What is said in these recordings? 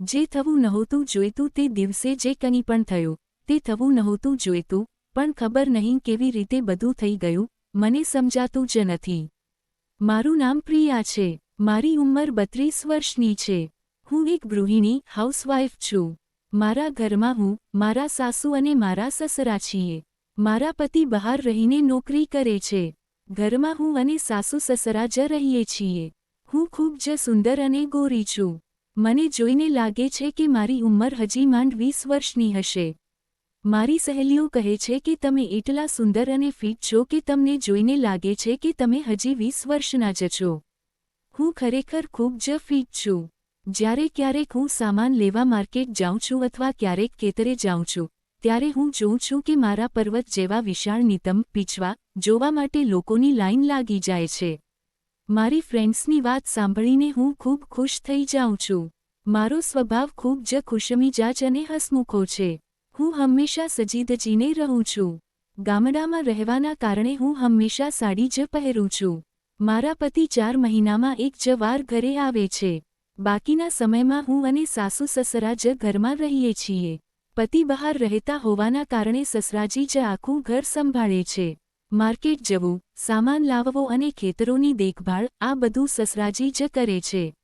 જે થવું નહોતું જોઈતું તે દિવસે જે કંઈ પણ થયું, તે થવું નહોતું જોઈતું, પણ ખબર નહીં કેવી રીતે બધું થઈ ગયું, મને સમજાતું જ નથી. મારું નામ પ્રિયા છે, મારી ઉંમર બત્રીસ વર્ષની છે, હું એક ગૃહિણી હાઉસવાઇફ છું. મારા ઘરમાં હું, મારા સાસુ અને મારા સસરા છીએ. મારા પતિ બહાર રહીને નોકરી કરે છે. ઘરમાં હું અને સાસુ સસરા જ રહીએ છીએ. હું ખૂબ જ સુંદર અને ગોરી છું. મને જોઈને લાગે છે કે મારી ઉંમર હજી માંડ વીસ વર્ષની હશે. મારી સહેલીઓ કહે છે કે તમે એટલા સુંદર અને ફિટ છો કે તમને જોઈને લાગે છે કે તમે હજી વીસ વર્ષના જ છો. હું ખરેખર ખૂબ જ ફિટ છું. જ્યારે ક્યારેક હું સામાન લેવા માર્કેટ જાઉં છું અથવા ક્યારેક ખેતરે જાઉં છું, ત્યારે હું જોઉં છું કે મારા પર્વત જેવા વિશાળ નિતમ, પીછવા, જોવા માટે લોકોની લાઇન લાગી જાય છે. મારી ફ્રેન્ડ્સની વાત સાંભળીને હું ખૂબ ખુશ થઈ જાઉં છું. મારો સ્વભાવ ખૂબ જ ખુશમિજાજ અને હસમુખો છે. હું હંમેશા સજીદજીને રહું છું. ગામડામાં રહેવાના કારણે હું હંમેશા સાડી જ પહેરું છું. મારા પતિ ચાર મહિનામાં એક જ વાર ઘરે આવે છે. બાકીના સમયમાં હું અને સાસુ સસરા જ ઘરમાં રહીએ છીએ. પતિ બહાર રહેતા હોવાના કારણે સસરાજી જ આખું ઘર સંભાળે છે. માર્કેટ જવું, સામાન લાવવો અને ખેતરોની દેખભાળ, આ બધું સસરાજી જ કરે છે.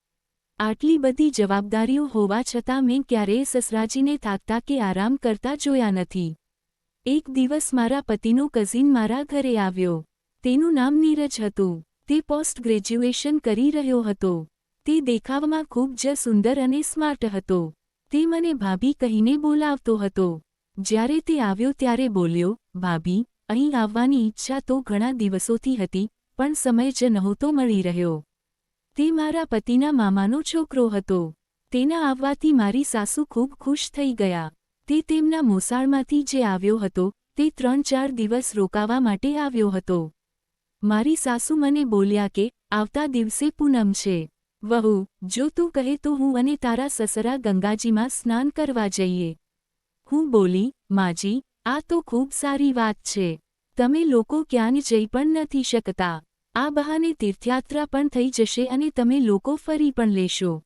આટલી બધી જવાબદારીઓ હોવા છતાં મેં ક્યારેય સસરાજીને થાકતા કે આરામ કરતા જોયા નથી. એક દિવસ મારા પતિનો કઝિન મારા ઘરે આવ્યો. તેનું નામ નીરજ હતું. તે પોસ્ટ ગ્રેજ્યુએશન કરી રહ્યો હતો. તે દેખાવમાં ખૂબ જ સુંદર અને સ્માર્ટ હતો. તે મને ભાભી કહીને બોલાવતો હતો. જ્યારે તે આવ્યો ત્યારે બોલ્યો, ભાભી અહીં આવવાની ઈચ્છા તો ઘણા દિવસોથી હતી, પણ સમય જ નહોતો મળી રહ્યો. તે મારા પતિના મામાનો છોકરો હતો. તેના આવવાથી મારી સાસુ ખૂબ ખુશ થઈ ગયા. તે તેમના મોસાળમાંથી જે આવ્યો હતો, તે ત્રણ ચાર દિવસ રોકાવા માટે આવ્યો હતો. મારી સાસુ મને બોલ્યા કે, આવતા દિવસે પૂનમ છે. વહુ, જો તું કહે તો હું અને તારા સસરા ગંગાજીમાં સ્નાન કરવા જઈએ. હું બોલી, માજી આ તો ખૂબ સારી વાત છે. તમે લોકો ક્યાંય જઈ પણ નથી શકતા. આ બહાને તીર્થયાત્રા પણ થઈ જશે અને તમે લોકો ફરી પણ લેશો.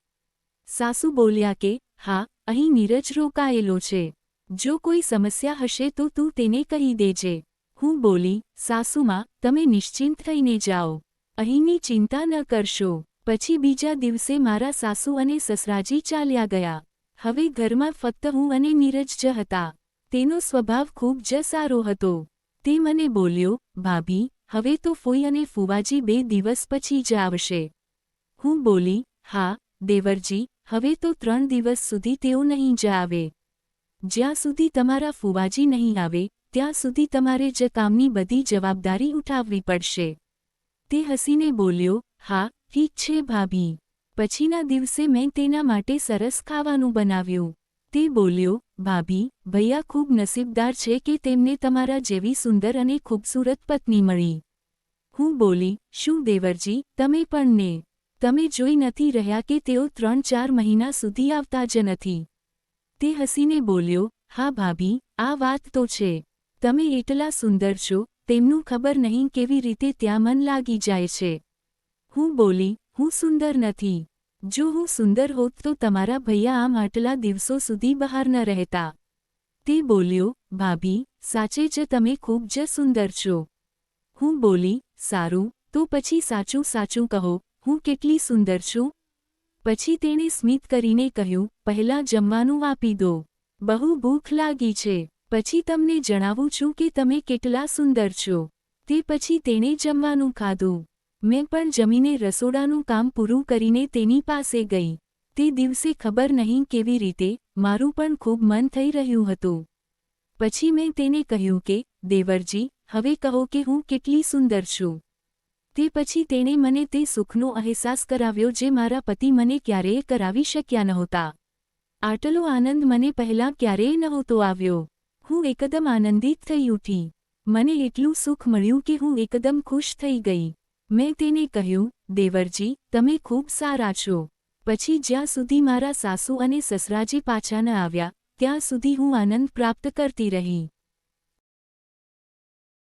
સાસુ બોલ્યા કે, હા, અહીં નીરજ રોકાયેલો છે. જો કોઈ સમસ્યા હશે તો તું તેને કહી દેજે. હું બોલી, સાસુમાં, તમે નિશ્ચિંત થઈને જાઓ. અહીંની ચિંતા ન કરશો. પછી બીજા દિવસે મારા સાસુ અને સસરાજી ચાલ્યા ગયા. હવે ઘરમાં ફક્ત હું અને નીરજ જ હતા. તેનો સ્વભાવ ખૂબ જ સારો હતો. તે મને બોલ્યો, ભાભી, હવે તો ફોઈ અને ફુવાજી બે દિવસ પછી જ આવશે. હું બોલી, હા, દેવરજી, હવે તો ત્રણ દિવસ સુધી તેઓ નહીં જ આવે. જ્યાં સુધી તમારા ફુવાજી નહીં આવે, ત્યાં સુધી તમારે જ કામની બધી જવાબદારી ઉઠાવવી પડશે. તે હસીને બોલ્યો, હા, ઠીક છે ભાભી. પછીના દિવસે મેં તેના માટે સરસ ખાવાનું બનાવ્યું. તે બોલ્યો ભાભી, ભૈયા ખૂબ નસીબદાર છે કે તેમને તમારા જેવી સુંદર અને ખૂબસૂરત પત્ની મળી. હું બોલી, શું દેવરજી, તમે પણ ને? તમે જોઈ નથી રહ્યા કે તેઓ ત્રણ ચાર મહિના સુધી આવતા જ નથી. તે હસીને બોલ્યો, હા ભાભી, આ વાત તો છે. તમે એટલા સુંદર છો, તેમનું ખબર નહીં કેવી રીતે ત્યાં મન લાગી જાય છે. હું બોલી, હું સુંદર નથી. જો હું સુંદર હોત તો તમારા ભૈયા આમ આટલા દિવસો સુધી બહાર ન રહેતા. તે બોલ્યો, ભાભી, સાચે જ તમે ખૂબ જ સુંદર છો. હું બોલી, સારું, તો પછી સાચું સાચું કહો, હું કેટલી સુંદર છું. પછી તેણે સ્મિત કરીને કહ્યું, પહેલાં જમવાનું આપી દો. બહુ ભૂખ લાગી છે. પછી તમને જણાવું છું કે તમે કેટલા સુંદર છો. તે પછી તેણે જમવાનું ખાધું. મેં પણ જમીને રસોડાનું કામ પૂરું કરીને તેની પાસે ગઈ. તે દિવસે ખબર નહીં કેવી રીતે, મારું પણ ખૂબ મન થઈ રહ્યું હતું. પછી મેં તેને કહ્યું કે, દેવરજી, હવે કહો કે હું કેટલી સુંદર છું. તે પછી તેણે મને તે સુખનો અહેસાસ કરાવ્યો જે મારા પતિ મને ક્યારેય કરાવી શક્યા નહોતા. આટલો આનંદ મને પહેલાં ક્યારેય નહોતો આવ્યો. હું એકદમ આનંદિત થઈ ઉઠી. મને એટલું સુખ મળ્યું કે હું એકદમ ખુશ થઈ ગઈ. મેં તેને કહ્યું, દેવરજી, તમે ખૂબ સારા છો. પછી જ્યાં સુધી મારા સાસુ અને સસરાજી પાછા ન આવ્યા, ત્યાં સુધી હું આનંદ પ્રાપ્ત કરતી રહી.